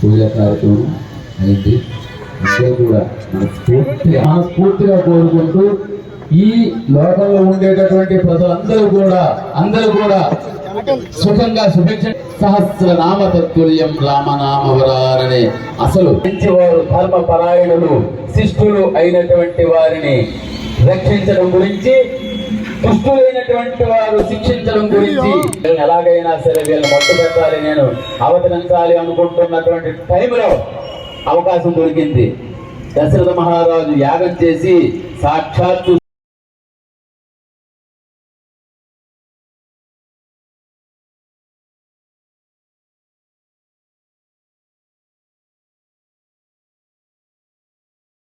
తెలియకారుతూ అయింది. అందరూ కూడా మనస్ఫూర్తిగా మనస్ఫూర్తిగా కోరుకుంటూ ఈ లోకంలో ఉండేటటువంటి ప్రజలందరూ కూడా అందరూ కూడా సుఖంగా శుభించ సహస్ర నామ తత్తుల్యం రామనామవరారనే అసలు వారు ధర్మ పరాయణులు శిష్టులు అయినటువంటి వారిని రక్షించడం గురించి దుష్టులైనటువంటి వారు శిక్షించడం గురించి వీళ్ళని ఎలాగైనా సరే వీళ్ళని మొట్టు పెట్టాలి నేను అవతరించాలి అనుకుంటున్నటువంటి టైంలో అవకాశం దొరికింది. దశరథ మహారాజు యాగం చేసి సాక్షాత్తు